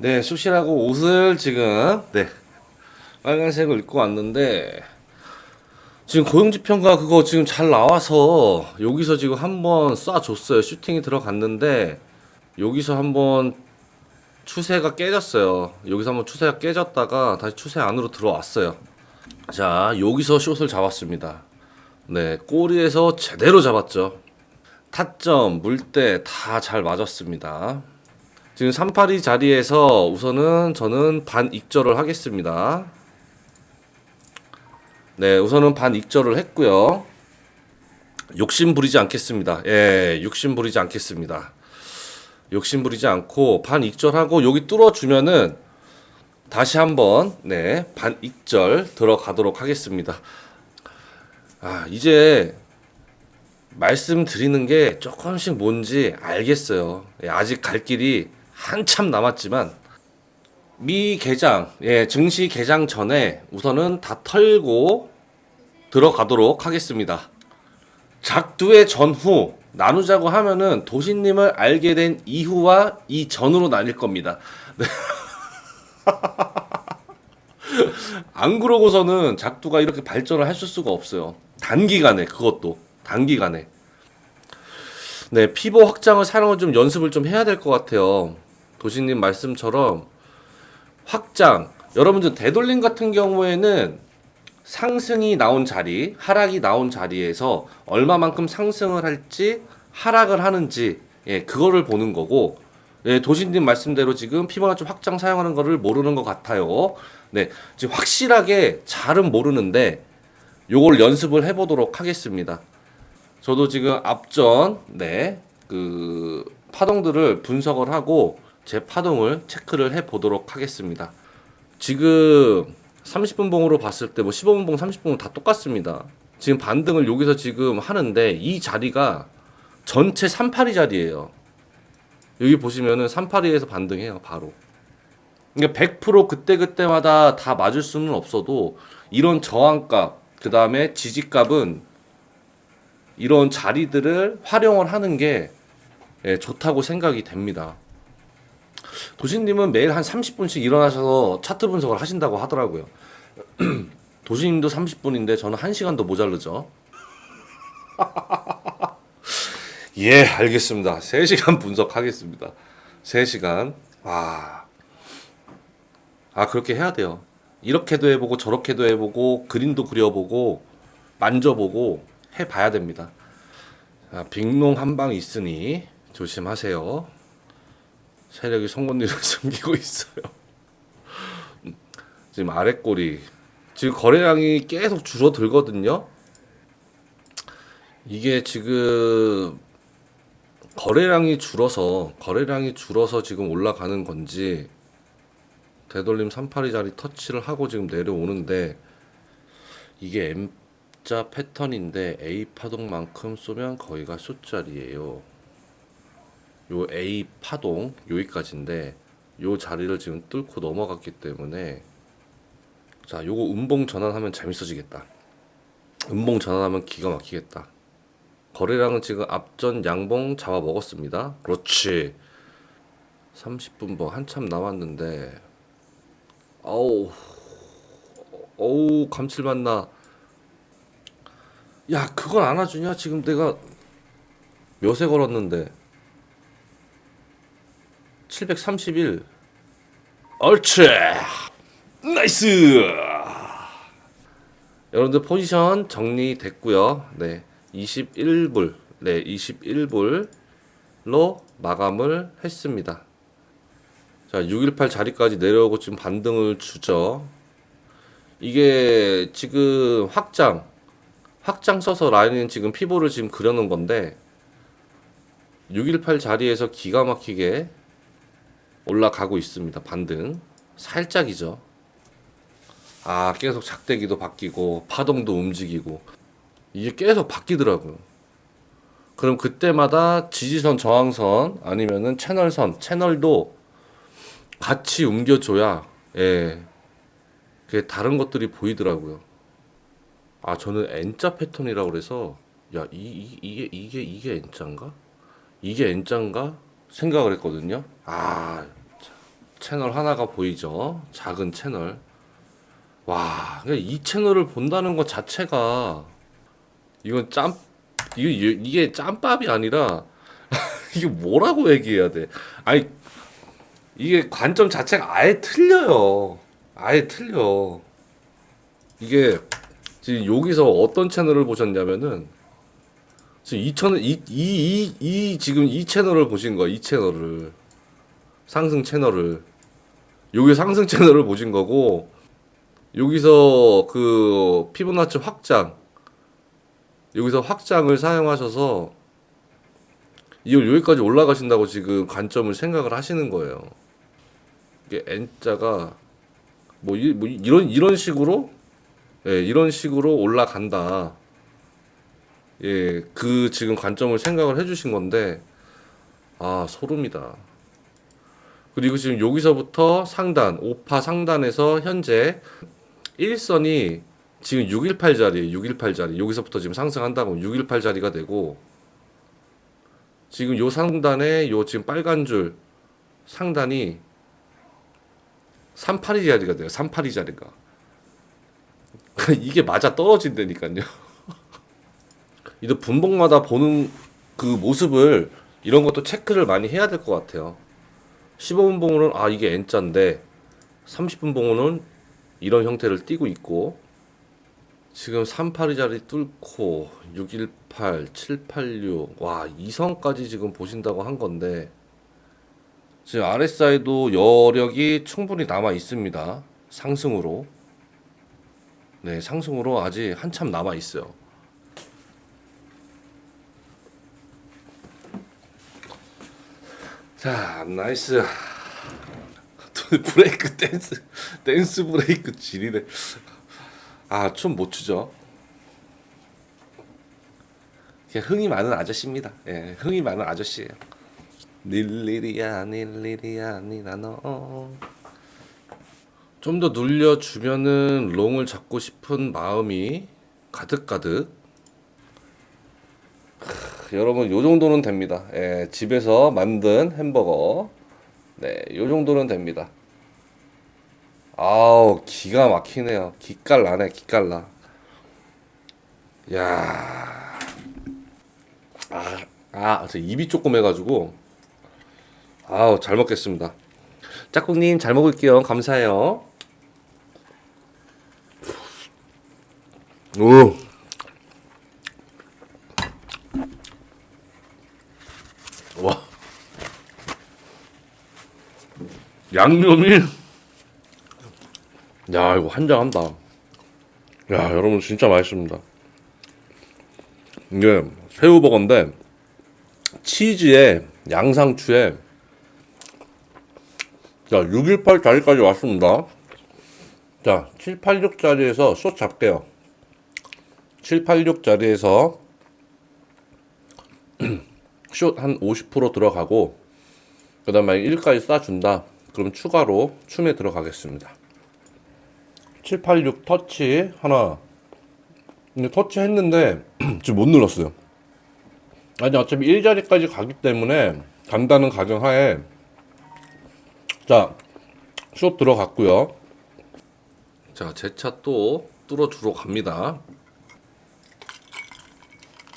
네, 쑤시라고 옷을 지금 네 빨간색을 입고 왔는데 지금 고용지평가 그거 지금 잘 나와서 여기서 지금 한번 쏴줬어요. 슈팅이 들어갔는데 여기서 한번 추세가 깨졌어요. 여기서 한번 추세가 깨졌다가 다시 추세 안으로 들어왔어요. 자, 여기서 숏을 잡았습니다. 네, 꼬리에서 제대로 잡았죠. 타점, 물때 다 잘 맞았습니다. 지금 382 자리에서 우선은 저는 반 익절을 하겠습니다. 네, 우선은 반 익절을 했고요. 욕심 부리지 않겠습니다. 예, 욕심 부리지 않겠습니다. 욕심 부리지 않고 반 익절하고 여기 뚫어 주면은 다시 한번 네, 반 익절 들어가도록 하겠습니다. 아, 이제 말씀드리는 게 조금씩 뭔지 알겠어요. 예, 아직 갈 길이 한참 남았지만 미 개장, 예, 증시 개장 전에 우선은 다 털고 들어가도록 하겠습니다. 작두의 전후 나누자고 하면은 도시님을 알게 된 이후와 이 전으로 나뉠 겁니다. 네. 안 그러고서는 작두가 이렇게 발전을 하실 수가 없어요. 단기간에 그것도 단기간에. 네, 피보 확장을 사용을 좀 연습을 좀 해야 될 것 같아요. 도시님 말씀처럼 확장. 여러분들 되돌림 같은 경우에는 상승이 나온 자리, 하락이 나온 자리에서 얼마만큼 상승을 할지 하락을 하는지 예, 그거를 보는 거고 예, 도시님 말씀대로 지금 피보나치 확장 사용하는 거를 모르는 것 같아요. 네, 지금 확실하게 잘은 모르는데 요걸 연습을 해보도록 하겠습니다. 저도 지금 앞전 네, 그 파동들을 분석을 하고 제 파동을 체크를 해 보도록 하겠습니다. 지금 30분 봉으로 봤을 때 뭐 15분 봉, 30분 다 똑같습니다. 지금 반등을 여기서 지금 하는데 이 자리가 전체 382 자리예요. 여기 보시면은 382에서 반등해요, 바로. 그러니까 100% 그때그때마다 다 맞을 수는 없어도 이런 저항값, 그 다음에 지지값은 이런 자리들을 활용을 하는 게 예, 좋다고 생각이 됩니다. 도시님은 매일 한 30분씩 일어나셔서 차트 분석을 하신다고 하더라고요. 도시님도 30분인데 저는 1시간도 모자르죠. 예, 알겠습니다. 3시간 분석하겠습니다. 3시간. 와. 아, 그렇게 해야 돼요. 이렇게도 해보고 저렇게도 해보고 그림도 그려보고 만져보고 해봐야 됩니다. 아, 빅농 한방 있으니 조심하세요. 세력이 송곳니를 숨기고 있어요. 음, 지금 아랫꼬리 지금 거래량이 계속 줄어들거든요. 이게 지금 거래량이 줄어서 거래량이 줄어서 지금 올라가는 건지 되돌림 382 자리 터치를 하고 지금 내려오는데 이게 M자 패턴인데 A 파동만큼 쏘면 거기가 숫자리예요. 요 A 파동 여기까지인데 요 자리를 지금 뚫고 넘어갔기 때문에 자 요거 음봉 전환하면 재밌어지겠다. 음봉 전환하면 기가 막히겠다. 거래량은 지금 앞전 양봉 잡아 먹었습니다. 그렇지. 30분 뭐 한참 남았는데 어우 어우 감칠맛 나. 야 그걸 안아주냐 지금 내가 몇에 걸었는데 731 얼츠 나이스. 여러분들 포지션 정리됐고요. 네 21불. 네 21불로 마감을 했습니다. 자 618 자리까지 내려오고 지금 반등을 주죠. 이게 지금 확장 확장 써서 라인은 지금 피보를 지금 그려놓은 건데 618 자리에서 기가 막히게 올라가고 있습니다. 반등. 살짝이죠. 아, 계속 작대기도 바뀌고, 파동도 움직이고, 이게 계속 바뀌더라고요. 그럼 그때마다 지지선, 저항선, 아니면은 채널선, 채널도 같이 옮겨줘야, 예, 그게 다른 것들이 보이더라고요. 아, 저는 N자 패턴이라고 그래서, 야, 이, 이, 이게, 이게, 이게 N자인가? 이게 N자인가? 생각을 했거든요. 아, 참. 채널 하나가 보이죠. 작은 채널. 와, 그냥 이 채널을 본다는 것 자체가 이건 짬 이게 이게 짬밥이 아니라 이게 뭐라고 얘기해야 돼? 아니 이게 관점 자체가 아예 틀려요. 아예 틀려. 이게 지금 여기서 어떤 채널을 보셨냐면은 지금 이 채널 이이 이, 이 지금 이 채널을 보신 거야. 이 채널을 상승 채널을 여기 상승 채널을 보신 거고 여기서 그 피보나치 확장 여기서 확장을 사용하셔서 이걸 여기까지 올라가신다고 지금 관점을 생각을 하시는 거예요. 이게 N자가 뭐, 이, 뭐 이런 이런 식으로 예, 이런 식으로 올라간다. 예, 그 지금 관점을 생각을 해주신 건데 아 소름이다. 그리고 지금 여기서부터 상단 5파 상단에서 현재 1선이 지금 618 자리, 618 자리 여기서부터 지금 상승한다고 618 자리가 되고 지금 요 상단에 요 지금 빨간 줄 상단이 38이 자리가 돼요. 38이 자리가. 이게 맞아 떨어진다니까요. 이도 분봉마다 보는 그 모습을 이런 것도 체크를 많이 해야 될 것 같아요. 15분 봉으로는 아 이게 N자인데 30분 봉으로는 이런 형태를 띠고 있고 지금 38이 자리 뚫고 618, 786, 와, 2선까지 지금 보신다고 한 건데, 지금 RSI도 여력이 충분히 남아 있습니다. 상승으로. 네, 상승으로 아직 한참 남아 있어요. 자, 나이스. 브레이크 댄스, 댄스 브레이크 지리네. 아, 춤 못 추죠. 그냥 흥이 많은 아저씨입니다. 예, 흥이 많은 아저씨예요. 닐리리야, 닐리리야, 니나 너. 좀더 눌려주면은 롱을 잡고 싶은 마음이 가득가득. 크, 여러분, 요 정도는 됩니다. 예, 집에서 만든 햄버거. 네, 요 정도는 됩니다. 아우 기가 막히네요. 기깔나네 기깔나. 야, 아, 아, 저 입이 조금 해가지고 아우 잘 먹겠습니다. 짝꿍님 잘 먹을게요. 감사해요. 오. 와. 양념이 야 이거 한장한다. 야 여러분 진짜 맛있습니다. 이게 새우버거인데 치즈에 양상추에 자 618짜리까지 왔습니다. 자 786짜리에서 숏 잡게요. 786짜리에서 숏한50% 들어가고 그 다음에 1까지 쏴준다. 그럼 추가로 춤에 들어가겠습니다. 786 터치 하나. 터치 했는데 지금 못 눌렀어요. 아니 어차피 1자리까지 가기 때문에 간다는 가정하에 자, 숏 들어갔고요. 자, 제 차 또 뚫어 주러 갑니다.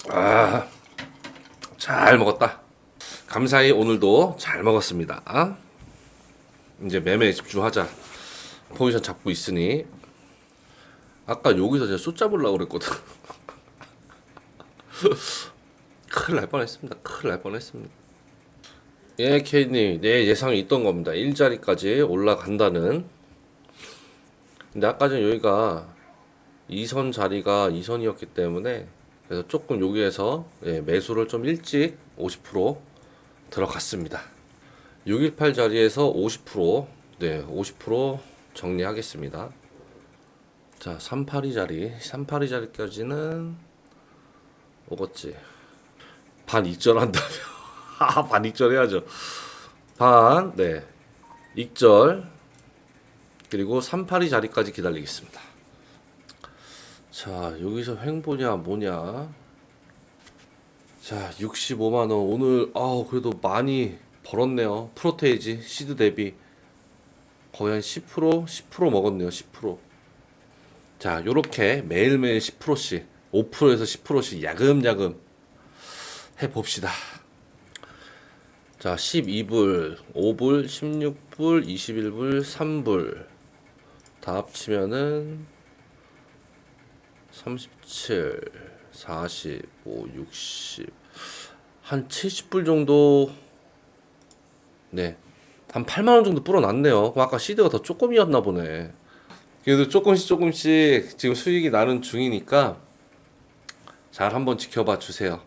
아, 잘 먹었다. 감사히 오늘도 잘 먹었습니다. 이제 매매에 집중하자. 포지션 잡고 있으니 아까 여기서 제가 숫 잡으려고 그랬거든. 큰일 날 뻔했습니다. 큰일 날 뻔했습니다. 예, 케이님, 내 예상이 있던 겁니다. 1자리까지 올라간다는. 근데 아까 전 여기가 2선 자리가 2선이었기 때문에 그래서 조금 여기에서 예, 매수를 좀 일찍 50% 들어갔습니다. 618 자리에서 50% 네, 50% 정리하겠습니다. 자, 382 자리, 382 자리까지는 오겠지. 반 익절한다며. 아, 반 익절해야죠. 반, 네. 익절. 그리고 382 자리까지 기다리겠습니다. 자, 여기서 횡보냐, 뭐냐. 자, 65만원. 오늘, 아우, 그래도 많이 벌었네요. 프로테이지, 시드 대비. 거의 한 10% 10% 먹었네요. 10%. 자, 요렇게 매일매일 10%씩 5%에서 10%씩 야금야금 해 봅시다. 자, 12불, 5불, 16불, 21불, 3불. 다 합치면은 37, 45, 60. 한 70불 정도 네. 한 8만 원 정도 불어났네요. 아까 시드가 더 조금이었나 보네. 그래도 조금씩 조금씩 지금 수익이 나는 중이니까 잘 한번 지켜봐 주세요.